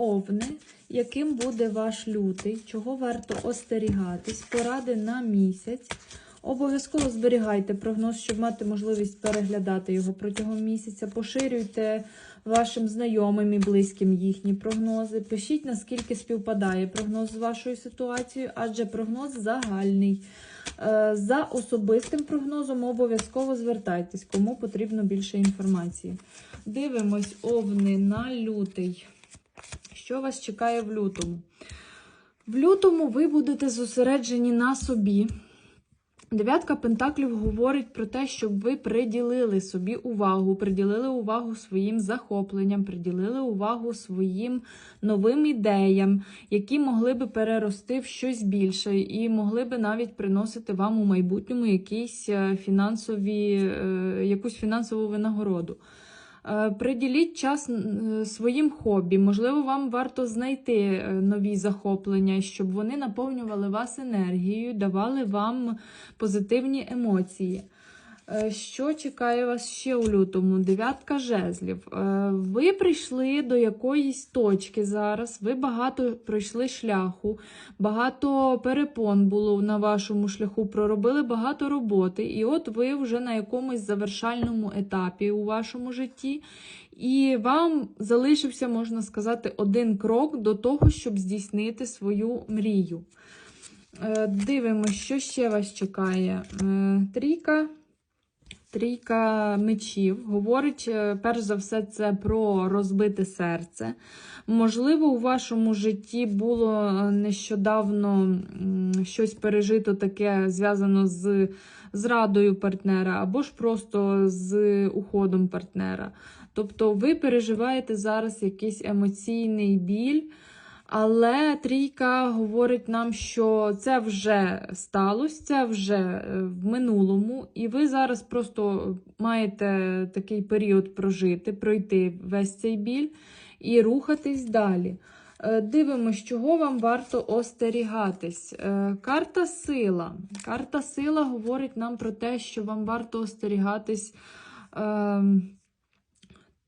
Овни, яким буде ваш лютий, чого варто остерігатись, поради на місяць. Обов'язково зберігайте прогноз, щоб мати можливість переглядати його протягом місяця. Поширюйте вашим знайомим і близьким їхні прогнози. Пишіть, наскільки співпадає прогноз з вашою ситуацією, адже прогноз загальний. Е, За особистим прогнозом обов'язково звертайтесь, кому потрібно більше інформації. Дивимось овни на лютий. Що вас чекає в лютому? В лютому ви будете зосереджені на собі. Дев'ятка Пентаклів говорить про те, щоб ви приділили собі увагу, приділили увагу своїм захопленням, приділили увагу своїм новим ідеям, які могли би перерости в щось більше, і могли би навіть приносити вам у майбутньому якісь е, фінансові, е, якусь фінансову винагороду. Е, Приділіть час е, своїм хобі. Можливо, вам варто знайти е, нові захоплення, щоб вони наповнювали вас енергією, давали вам позитивні емоції. Е, Що чекає вас ще у лютому? Дев'ятка жезлів. Е, Ви прийшли до якоїсь точки зараз, ви багато пройшли шляху, багато перепон було на вашому шляху, проробили багато роботи, і от ви вже на якомусь завершальному етапі у вашому житті. І вам залишився, можна сказати, один крок до того, щоб здійснити свою мрію. Е, Дивимося, що ще вас чекає. Трійка. Трійка мечів говорить, е, перш за все, це про розбите серце. Можливо, у вашому житті було е, нещодавно щось пережито таке зв'язано з зрадою партнера, або ж просто з уходом партнера. Тобто ви переживаєте зараз якийсь емоційний біль. Але трійка говорить нам, що це вже сталося, це вже е, в минулому, і ви зараз просто маєте такий період прожити, пройти весь цей біль і рухатись далі. Е, Дивимось, чого вам варто остерігатись. Е, Карта сила. Карта сила говорить нам про те, що вам варто остерігатись.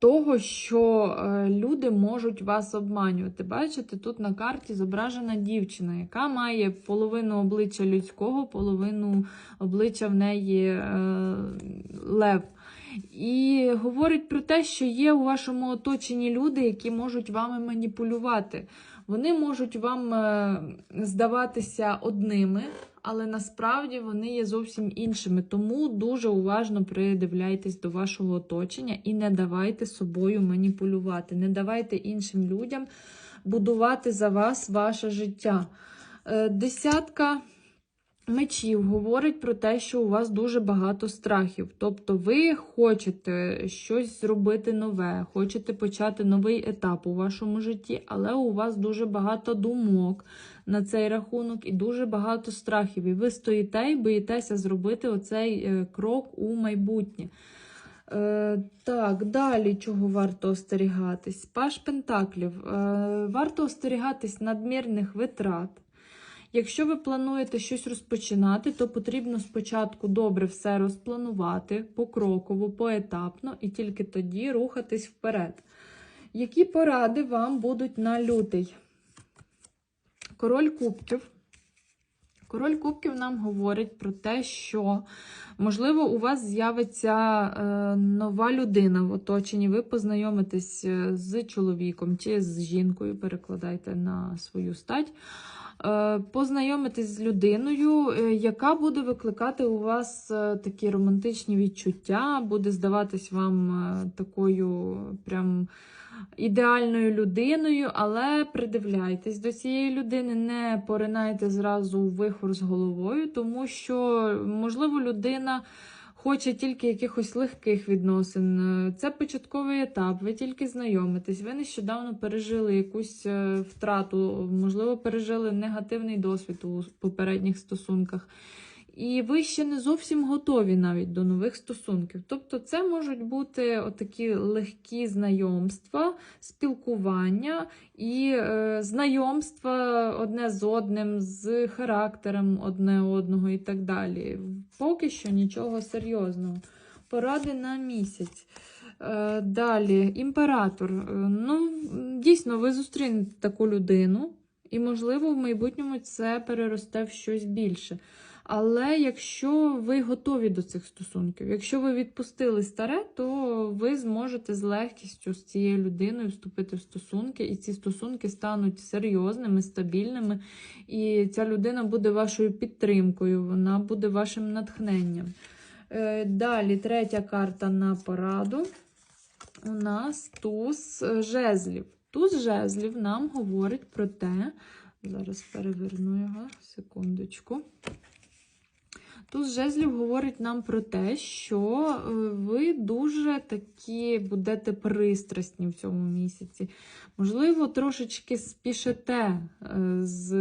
Того, що е, люди можуть вас обманювати. Бачите, тут на карті зображена дівчина, яка має половину обличчя людського, половину обличчя в неї е, лев. І говорить про те, що є у вашому оточенні люди, які можуть вами маніпулювати. Вони можуть вам е, здаватися одними, але насправді вони є зовсім іншими. Тому дуже уважно придивляйтесь до вашого оточення і не давайте собою маніпулювати. Не давайте іншим людям будувати за вас ваше життя. Е, Десятка. Мечів говорить про те, що у вас дуже багато страхів. Тобто ви хочете щось зробити нове, хочете почати новий етап у вашому житті, але у вас дуже багато думок на цей рахунок і дуже багато страхів. І ви стоїте і боїтеся зробити оцей е, крок у майбутнє. Е, так, далі чого варто остерігатись? Паш Пентаклів. Е, варто остерігатись надмірних витрат. Якщо ви плануєте щось розпочинати, то потрібно спочатку добре все розпланувати покроково, поетапно, і тільки тоді рухатись вперед. Які поради вам будуть на лютий? Король кубків. Король кубків нам говорить про те, що, можливо, у вас з'явиться е, нова людина в оточенні. Ви познайомитесь е, з чоловіком чи з жінкою, перекладайте на свою стать. Е, Познайомитись з людиною, е, яка буде викликати у вас е, такі романтичні відчуття, буде здаватись вам такою прям ідеальною людиною, але придивляйтесь до цієї людини, не поринайте зразу вихор з головою, тому що, можливо, людина. Хоче тільки якихось легких відносин. Е, Це початковий етап, ви тільки знайомитесь, ви нещодавно пережили якусь е, втрату, можливо, пережили негативний досвід у попередніх стосунках. І ви ще не зовсім готові навіть до нових стосунків. Тобто, це можуть бути отакі легкі знайомства, спілкування і е, знайомства одне з одним, з характером одне одного і так далі. Поки що нічого серйозного. Поради на місяць. Е, Далі, імператор. Е, Ну, дійсно, ви зустрінете таку людину, і, можливо, в майбутньому це переросте в щось більше. Але якщо ви готові до цих стосунків, якщо ви відпустили старе, то ви зможете з легкістю з цією людиною вступити в стосунки, і ці стосунки стануть серйозними, стабільними. І ця людина буде вашою підтримкою, вона буде вашим натхненням. Е, Далі, третя карта на пораду. У нас туз жезлів. Туз жезлів нам говорить про те, зараз переверну його, секундочку. Туз жезлів говорить нам про те, що е, ви дуже такі будете пристрасні в цьому місяці. Можливо, трошечки спішите е, з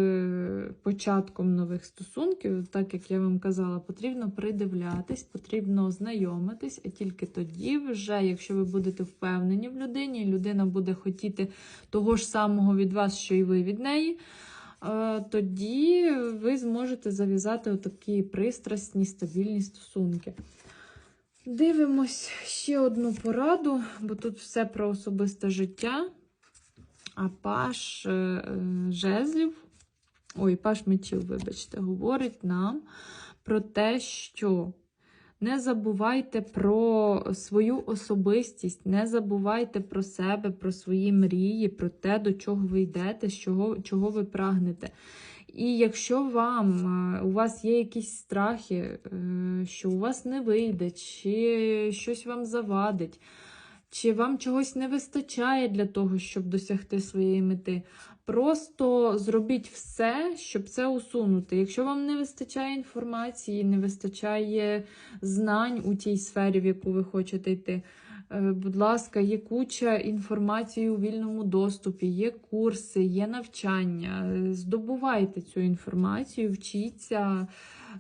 початком нових стосунків, так як я вам казала, потрібно придивлятись, потрібно знайомитись, а тільки тоді, вже, якщо ви будете впевнені в людині, людина буде хотіти того ж самого від вас, що і ви від неї. Тоді ви зможете зав'язати отакі пристрасні, стабільні стосунки. Дивимось ще одну пораду, бо тут все про особисте життя. А паш е, е, жезлів, ой, паш мечів, вибачте, говорить нам про те, що не забувайте про свою особистість, не забувайте про себе, про свої мрії, про те, до чого ви йдете, чого, чого ви прагнете. І якщо вам е, у вас є якісь страхи, е, що у вас не вийде, чи щось вам завадить, чи вам чогось не вистачає для того, щоб досягти своєї мети, просто зробіть все, щоб це усунути. Якщо вам не вистачає інформації, не вистачає знань у тій сфері, в яку ви хочете йти. е, Будь ласка, є куча інформації у вільному доступі, є курси, є навчання. Здобувайте цю інформацію, вчіться,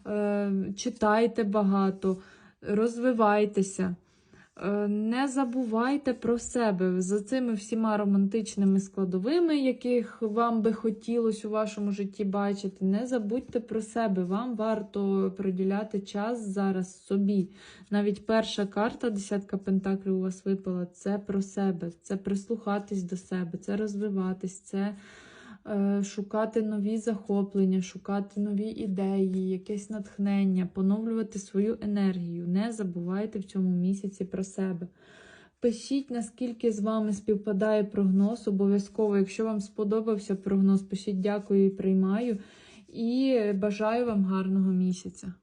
е, читайте багато, розвивайтеся. Е, Не забувайте про себе за цими всіма романтичними складовими, яких вам би хотілося у вашому житті бачити. Не забудьте про себе. Вам варто приділяти час зараз собі. Навіть перша карта, десятка пентаклів у вас випала, це про себе, це прислухатись до себе, це розвиватись, це шукати нові захоплення, шукати нові ідеї, якесь натхнення, поновлювати свою енергію. Не забувайте в цьому місяці про себе. Пишіть, наскільки з вами співпадає прогноз. Обов'язково, якщо вам сподобався прогноз, пишіть дякую і приймаю. І бажаю вам гарного місяця.